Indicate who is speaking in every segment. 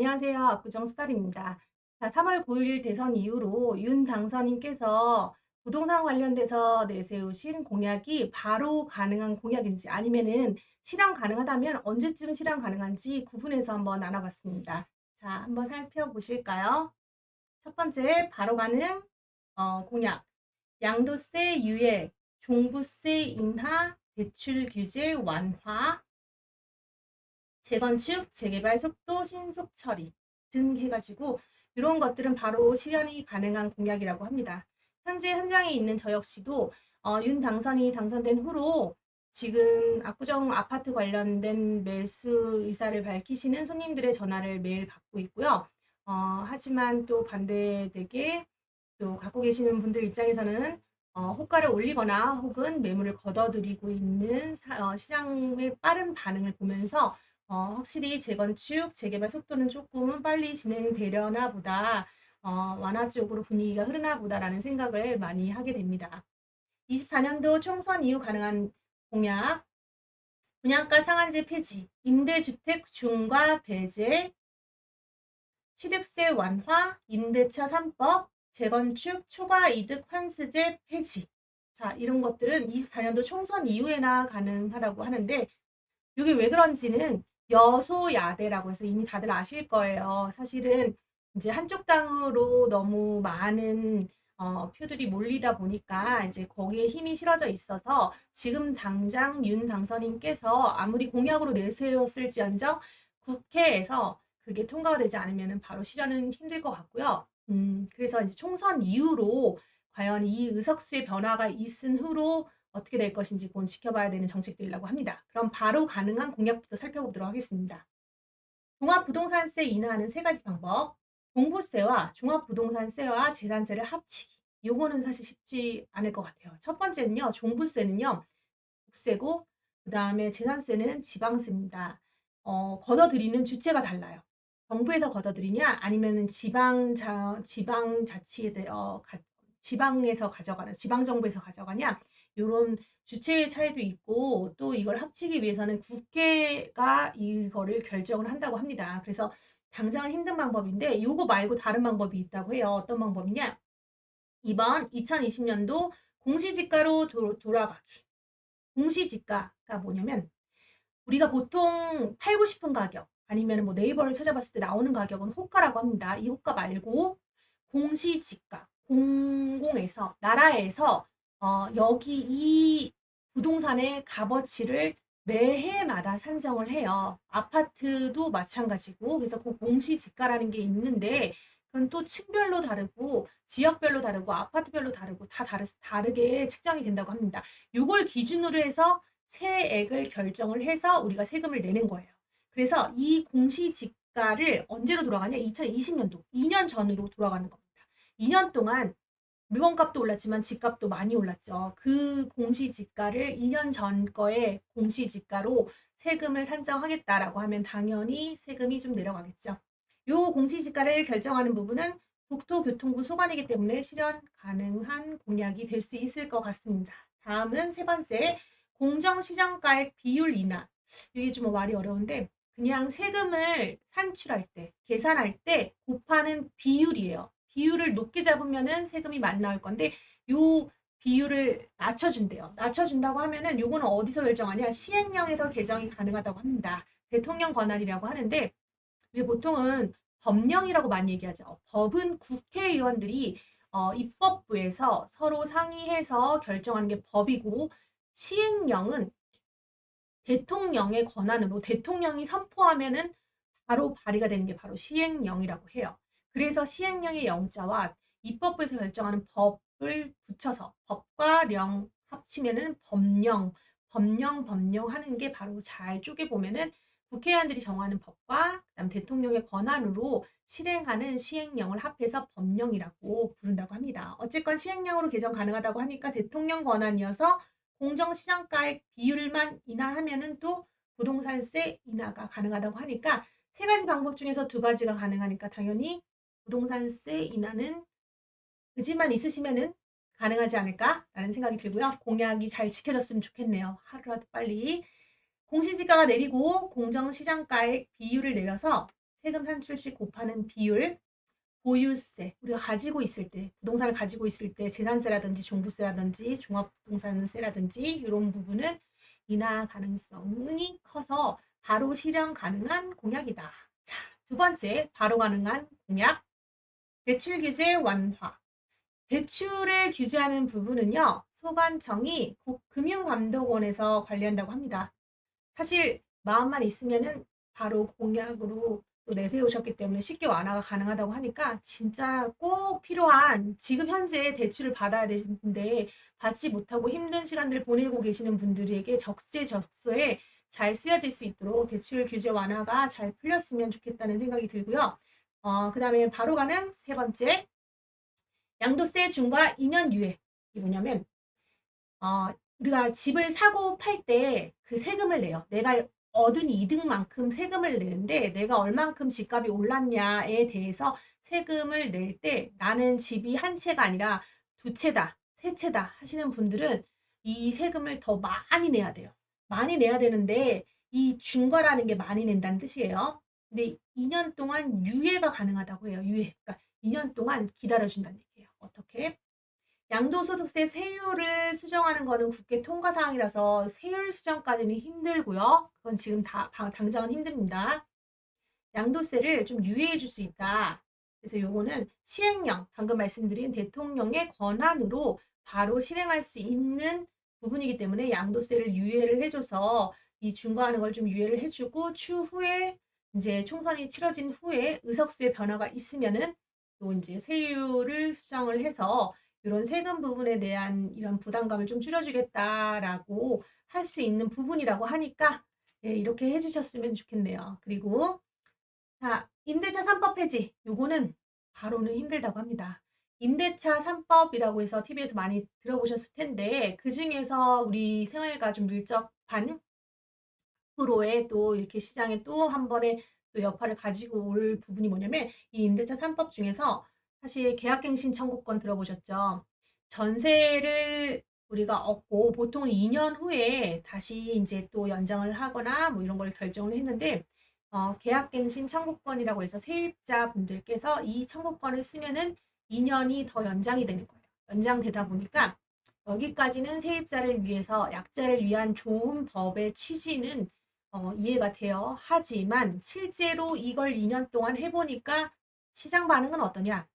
Speaker 1: 안녕하세요. 압구정 수달입니다. 자, 3월 9일 대선 이후로 윤 당선인께서 부동산 관련돼서 내세우신 공약이 바로 가능한 공약인지 아니면은 실현 가능하다면 언제쯤 실현 가능한지 구분해서 한번 알아봤습니다. 자, 한번 살펴보실까요? 첫 번째, 바로 가능 어, 공약. 양도세 유예, 종부세 인하, 대출 규제 완화, 재건축, 재개발 속도, 신속 처리 등 해가지고 이런 것들은 바로 실현이 가능한 공약이라고 합니다. 현재 현장에 있는 저 역시도 어, 윤 당선이 당선된 후로 지금 압구정 아파트 관련된 매수 의사를 밝히시는 손님들의 전화를 매일 받고 있고요. 어, 하지만 또 반대되게 또 갖고 계시는 분들 입장에서는 어, 호가를 올리거나 혹은 매물을 걷어들이고 있는 사- 어, 시장의 빠른 반응을 보면서 어, 확실히 재건축, 재개발 속도는 조금은 빨리 진행되려나 보다, 어, 완화 쪽으로 분위기가 흐르나 보다라는 생각을 많이 하게 됩니다. 24년도 총선 이후 가능한 공약, 분양가 상한제 폐지, 임대주택 중과 배제, 취득세 완화, 임대차 3법, 재건축 초과 이득 환수제 폐지. 자, 이런 것들은 24년도 총선 이후에나 가능하다고 하는데, 이게 왜 그런지는 여소야대라고 해서 이미 다들 아실 거예요. 사실은 이제 한쪽 당으로 너무 많은 어, 표들이 몰리다 보니까 이제 거기에 힘이 실어져 있어서 지금 당장 윤 당선인께서 아무리 공약으로 내세웠을지언정 국회에서 그게 통과가 되지 않으면 바로 실현은 힘들 것 같고요. 음, 그래서 이제 총선 이후로 과연 이 의석수의 변화가 있은 후로 어떻게 될 것인지 그건 지켜봐야 되는 정책들이라고 합니다. 그럼 바로 가능한 공약부터 살펴보도록 하겠습니다. 종합부동산세 인하하는 세 가지 방법. 종부세와 종합부동산세와 재산세를 합치기. 요거는 사실 쉽지 않을 것 같아요. 첫 번째는요, 종부세는요, 국세고, 그 다음에 재산세는 지방세입니다. 어, 걷어들이는 주체가 달라요. 정부에서 걷어들이냐, 아니면은 지방 자, 지방 자치에 대, 어, 가, 지방에서 가져가는, 지방 정부에서 가져가냐, 요런 주체의 차이도 있고, 또 이걸 합치기 위해서는 국회가 이거를 결정을 한다고 합니다. 그래서 당장은 힘든 방법인데 요거 말고 다른 방법이 있다고 해요. 어떤 방법이냐? 2번 2020년도 공시지가로 도, 돌아가기. 공시지가가 뭐냐면 우리가 보통 팔고 싶은 가격 아니면 뭐 네이버를 찾아봤을 때 나오는 가격은 호가라고 합니다. 이 호가 말고 공시지가 공공에서 나라에서 어, 여기 이 부동산의 값어치를 매해마다 산정을 해요. 아파트도 마찬가지고 그래서 그 공시지가라는 게 있는데 그건 또 층별로 다르고 지역별로 다르고 아파트별로 다르고 다 다르, 다르게 측정이 된다고 합니다. 요걸 기준으로 해서 세액을 결정을 해서 우리가 세금을 내는 거예요. 그래서 이 공시지가를 언제로 돌아가냐? 2020년도 2년 전으로 돌아가는 겁니다. 2년 동안 물건값도 올랐지만 집값도 많이 올랐죠. 그 공시지가를 2년 전 거에 공시지가로 세금을 산정하겠다라고 하면 당연히 세금이 좀 내려가겠죠. 요 공시지가를 결정하는 부분은 국토교통부 소관이기 때문에 실현 가능한 공약이 될 수 있을 것 같습니다. 다음은 세 번째, 공정시장가액 비율 인하. 이게 좀 말이 어려운데 그냥 세금을 산출할 때, 계산할 때 곱하는 비율이에요. 비율을 높게 잡으면은 세금이 많이 나올 건데 요 비율을 낮춰준대요. 낮춰준다고 하면은 요거는 어디서 결정하냐? 시행령에서 개정이 가능하다고 합니다. 대통령 권한이라고 하는데 우리 보통은 법령이라고 많이 얘기하죠. 법은 국회의원들이 어, 입법부에서 서로 상의해서 결정하는 게 법이고 시행령은 대통령의 권한으로 대통령이 선포하면은 바로 발의가 되는 게 바로 시행령이라고 해요. 그래서 시행령의 영자와 입법부에서 결정하는 법을 붙여서 법과 령 합치면은 법령, 법령, 법령 하는 게 바로 잘 쪼개보면은 국회의원들이 정하는 법과 그다음 대통령의 권한으로 실행하는 시행령을 합해서 법령이라고 부른다고 합니다. 어쨌건 시행령으로 개정 가능하다고 하니까 대통령 권한이어서 공정시장가액 비율만 인하하면은 또 부동산세 인하가 가능하다고 하니까 세 가지 방법 중에서 두 가지가 가능하니까 당연히 부동산세 인하는 의지만 있으시면은 가능하지 않을까라는 생각이 들고요. 공약이 잘 지켜졌으면 좋겠네요. 하루라도 빨리. 공시지가가 내리고 공정시장가액 비율을 내려서 세금 산출 시 곱하는 비율, 보유세, 우리가 가지고 있을 때, 부동산을 가지고 있을 때 재산세라든지 종부세라든지 종합부동산세라든지 이런 부분은 인하 가능성이 커서 바로 실현 가능한 공약이다. 자, 두 번째, 바로 가능한 공약. 대출 규제 완화. 대출을 규제하는 부분은요, 소관청이 국- 금융감독원에서 관리한다고 합니다. 사실 마음만 있으면은 바로 공약으로 또 내세우셨기 때문에 쉽게 완화가 가능하다고 하니까 진짜 꼭 필요한 지금 현재 대출을 받아야 되는데 받지 못하고 힘든 시간들 보내고 계시는 분들에게 적재적소에 잘 쓰여질 수 있도록 대출 규제 완화가 잘 풀렸으면 좋겠다는 생각이 들고요. 어, 그 다음에 바로 가는 세 번째 양도세 중과 2년 유예. 이게 뭐냐면 어, 우리가 집을 사고 팔 때 그 세금을 내요. 내가 얻은 이득만큼 세금을 내는데 내가 얼만큼 집값이 올랐냐에 대해서 세금을 낼 때 나는 집이 한 채가 아니라 두 채다, 세 채다 하시는 분들은 이 세금을 더 많이 내야 돼요. 많이 내야 되는데 이 중과라는 게 많이 낸다는 뜻이에요. 근데 2년 동안 유예가 가능하다고 해요. 유예. 그러니까 2년 동안 기다려준다는 얘기예요. 어떻게? 양도소득세 세율을 수정하는 거는 국회 통과 사항이라서 세율 수정까지는 힘들고요. 그건 지금 다 바- 당장은 힘듭니다. 양도세를 좀 유예해 줄 수 있다. 그래서 요거는 시행령, 방금 말씀드린 대통령의 권한으로 바로 실행할 수 있는 부분이기 때문에 양도세를 유예를 해줘서 이 중과하는 걸 좀 유예를 해주고 추후에 이제 총선이 치러진 후에 의석수의 변화가 있으면은 또 이제 세율을 수정을 해서 이런 세금 부분에 대한 이런 부담감을 좀 줄여주겠다라고 할 수 있는 부분이라고 하니까 예, 이렇게 해주셨으면 좋겠네요. 그리고 자 임대차 3법 폐지 요거는 바로는 힘들다고 합니다. 임대차 3법이라고 해서 TV에서 많이 들어보셨을 텐데 그 중에서 우리 생활과 좀 밀접한 앞으로의 또 이렇게 시장에 또 한 번의 또 여파를 가지고 올 부분이 뭐냐면 이 임대차 3법 중에서 사실 계약갱신 청구권 들어보셨죠? 전세를 우리가 얻고 보통 2년 후에 다시 이제 또 연장을 하거나 뭐 이런 걸 결정을 했는데 어, 계약갱신 청구권이라고 해서 세입자 분들께서 이 청구권을 쓰면은 2년이 더 연장이 되는 거예요. 연장되다 보니까 여기까지는 세입자를 위해서 약자를 위한 좋은 법의 취지는 어, 이해가 돼요. 하지만 실제로 이걸 2년 동안 해보니까 시장 반응은 어떠냐?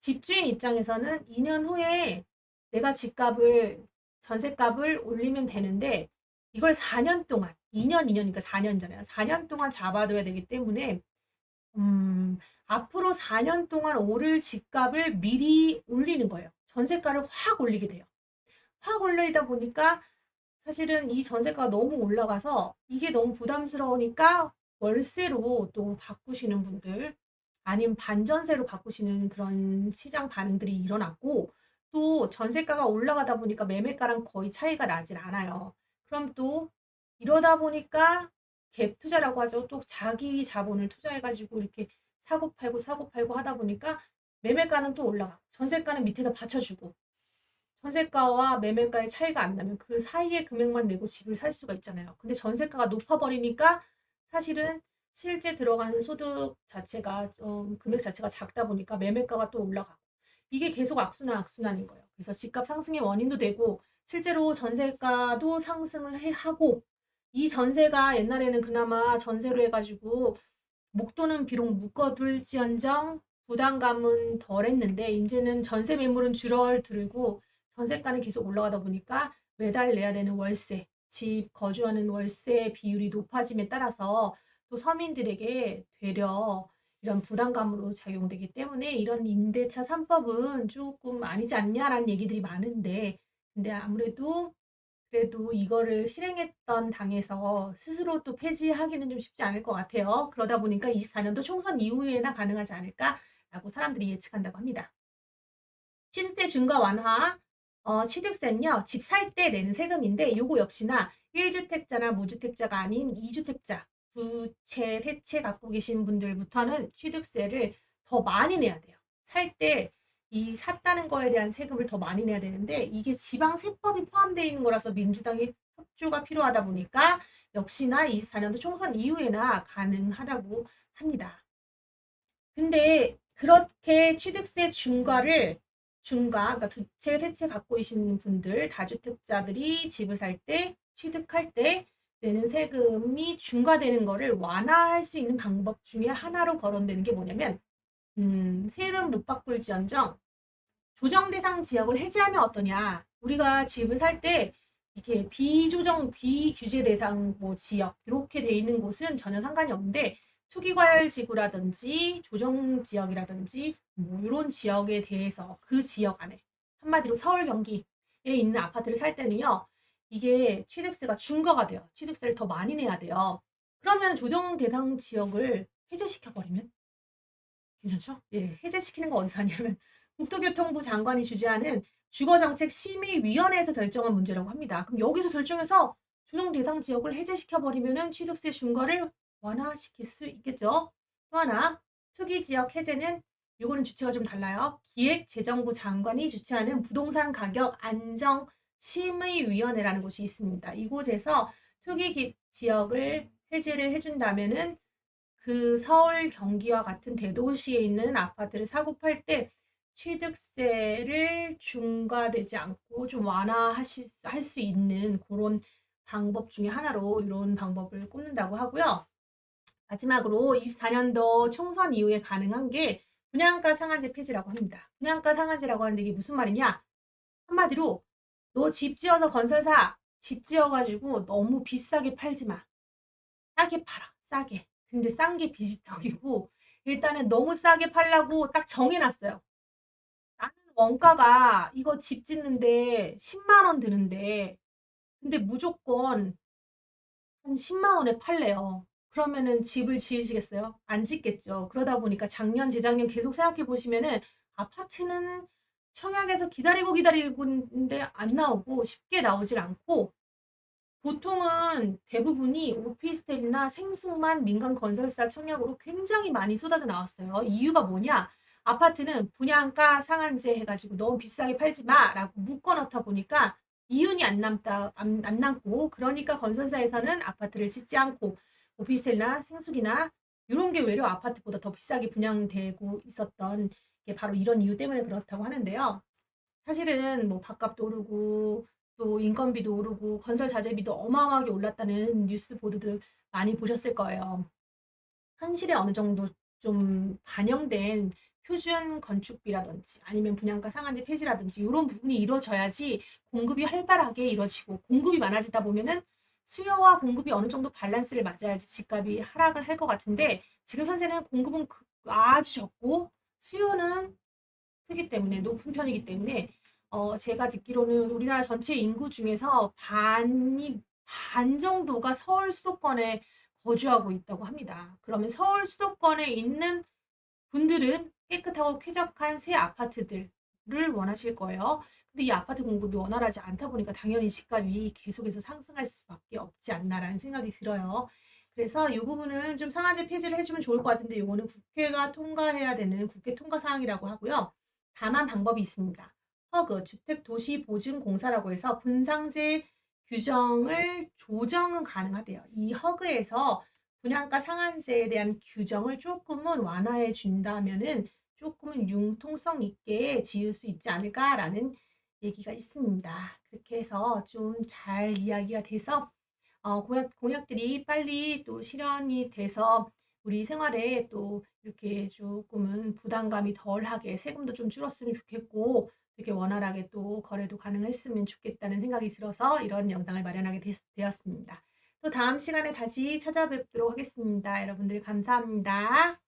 Speaker 1: 집주인 입장에서는 2년 후에 내가 집값을 전세값을 올리면 되는데 이걸 4년 동안 2년 2년이니까 4년이잖아요. 4년 동안 잡아둬야 되기 때문에 음, 앞으로 4년 동안 오를 집값을 미리 올리는 거예요. 전세가를 확 올리게 돼요. 확 올리다 보니까 사실은 이 전세가가 너무 올라가서 이게 너무 부담스러우니까 월세로 또 바꾸시는 분들 아니면 반전세로 바꾸시는 그런 시장 반응들이 일어났고 또 전세가가 올라가다 보니까 매매가랑 거의 차이가 나질 않아요. 그럼 또 이러다 보니까 갭 투자라고 하죠. 또 자기 자본을 투자해가지고 이렇게 사고 팔고 사고 팔고 하다 보니까 매매가는 또 올라가고 전세가는 밑에다 받쳐주고 전세가와 매매가의 차이가 안 나면 그 사이의 금액만 내고 집을 살 수가 있잖아요. 근데 전세가가 높아버리니까 사실은 실제 들어가는 소득 자체가 좀 금액 자체가 작다 보니까 매매가가 또 올라가고 이게 계속 악순환 악순환인 거예요. 그래서 집값 상승의 원인도 되고 실제로 전세가도 상승을 해 하고 이 전세가 옛날에는 그나마 전세로 해가지고 목돈은 비록 묶어둘지언정 부담감은 덜했는데 이제는 전세 매물은 줄어들고 전세가는 계속 올라가다 보니까 매달 내야 되는 월세, 집 거주하는 월세 비율이 높아짐에 따라서 또 서민들에게 되려 이런 부담감으로 작용되기 때문에 이런 임대차 3법은 조금 아니지 않냐라는 얘기들이 많은데 근데 아무래도 그래도 이거를 실행했던 당에서 스스로 또 폐지하기는 좀 쉽지 않을 것 같아요. 그러다 보니까 24년도 총선 이후에나 가능하지 않을까라고 사람들이 예측한다고 합니다. 취득세 중과 완화, 어, 취득세는요, 집 살 때 내는 세금인데, 요거 역시나 1주택자나 무주택자가 아닌 2주택자, 두 채, 세 채 갖고 계신 분들부터는 취득세를 더 많이 내야 돼요. 살 때 이 샀다는 거에 대한 세금을 더 많이 내야 되는데, 이게 지방세법이 포함되어 있는 거라서 민주당이 협조가 필요하다 보니까 역시나 24년도 총선 이후에나 가능하다고 합니다. 근데 그렇게 취득세 중과를 중과, 그러니까 두 채, 세 채 갖고 계신 분들, 다주택자들이 집을 살 때, 취득할 때 내는 세금이 중과되는 거를 완화할 수 있는 방법 중에 하나로 거론되는 게 뭐냐면, 음, 세율은 못 바꿀지언정 조정 대상 지역을 해제하면 어떠냐? 우리가 집을 살 때 이렇게 비조정, 비규제 대상 뭐 지역 이렇게 돼 있는 곳은 전혀 상관이 없는데 투기과열 지구라든지 조정 지역이라든지 뭐 이런 지역에 대해서 그 지역 안에 한마디로 서울 경기에 있는 아파트를 살 때는요. 이게 취득세가 중과가 돼요. 취득세를 더 많이 내야 돼요. 그러면 조정 대상 지역을 해제시켜 버리면 괜찮죠? 예, 해제시키는 거 어디서 하냐면 국토교통부 장관이 주재하는 주거정책 심의위원회에서 결정한 문제라고 합니다. 그럼 여기서 결정해서 조정 대상 지역을 해제시켜 버리면은 취득세 중과를 완화시킬 수 있겠죠. 또 하나 투기 지역 해제는 요거는 주체가 좀 달라요. 기획재정부 장관이 주최하는 부동산 가격 안정 심의위원회라는 곳이 있습니다. 이곳에서 투기 기- 지역을 해제를 해준다면은 그 서울 경기와 같은 대도시에 있는 아파트를 사고 팔 때 취득세를 중과되지 않고 좀 완화하실 할수 있는 그런 방법 중에 하나로 이런 방법을 꼽는다고 하고요. 마지막으로 24년도 총선 이후에 가능한 게 분양가 상한제 폐지라고 합니다. 분양가 상한제라고 하는데 이게 무슨 말이냐? 한마디로 너 집 지어서 건설사 집 지어가지고 너무 비싸게 팔지 마. 싸게 팔아. 싸게. 근데 싼 게 비지떡이고 일단은 너무 싸게 팔라고 딱 정해놨어요. 나는 원가가 이거 집 짓는데 10만 원 드는데 근데 무조건 한 10만 원에 팔래요. 그러면은 집을 지으시겠어요? 안 짓겠죠. 그러다 보니까 작년, 재작년 계속 생각해 보시면은 아파트는 청약에서 기다리고 기다리고 있는데 안 나오고 쉽게 나오질 않고 보통은 대부분이 오피스텔이나 생숙만 민간 건설사 청약으로 굉장히 많이 쏟아져 나왔어요. 이유가 뭐냐? 아파트는 분양가 상한제 해가지고 너무 비싸게 팔지 마라고 묶어 넣다 보니까 이윤이 안 남다 안, 안 남고 그러니까 건설사에서는 아파트를 짓지 않고 오피스텔이나 생숙이나 이런 게 외려 아파트보다 더 비싸게 분양되고 있었던 게 바로 이런 이유 때문에 그렇다고 하는데요. 사실은 뭐 밥값도 오르고 또 인건비도 오르고 건설 자재비도 어마어마하게 올랐다는 뉴스 보도들 많이 보셨을 거예요. 현실에 어느 정도 좀 반영된 표준 건축비라든지 아니면 분양가 상한제 폐지라든지 이런 부분이 이루어져야지 공급이 활발하게 이루어지고 공급이 많아지다 보면은 수요와 공급이 어느 정도 밸런스를 맞아야지 집값이 하락을 할 것 같은데 지금 현재는 공급은 그- 아주 적고 수요는 크기 때문에 높은 편이기 때문에 어, 제가 듣기로는 우리나라 전체 인구 중에서 반이 반 정도가 서울 수도권에 거주하고 있다고 합니다. 그러면 서울 수도권에 있는 분들은 깨끗하고 쾌적한 새 아파트들을 원하실 거예요. 근데 이 아파트 공급이 원활하지 않다 보니까 당연히 집값이 계속해서 상승할 수밖에 없지 않나라는 생각이 들어요. 그래서 이 부분은 좀 상한제 폐지를 해주면 좋을 것 같은데 이거는 국회가 통과해야 되는 국회 통과 사항이라고 하고요. 다만 방법이 있습니다. 허그 주택도시보증공사라고 해서 분상제 규정을 조정은 가능하대요. 이 허그에서 분양가 상한제에 대한 규정을 조금은 완화해 준다면은 조금은 융통성 있게 지을 수 있지 않을까라는 얘기가 있습니다. 그렇게 해서 좀 잘 이야기가 돼서 어, 공약, 공약들이 빨리 또 실현이 돼서 우리 생활에 또 이렇게 조금은 부담감이 덜하게 세금도 좀 줄었으면 좋겠고 이렇게 원활하게 또 거래도 가능했으면 좋겠다는 생각이 들어서 이런 영상을 마련하게 됐, 되었습니다. 또 다음 시간에 다시 찾아뵙도록 하겠습니다. 여러분들 감사합니다.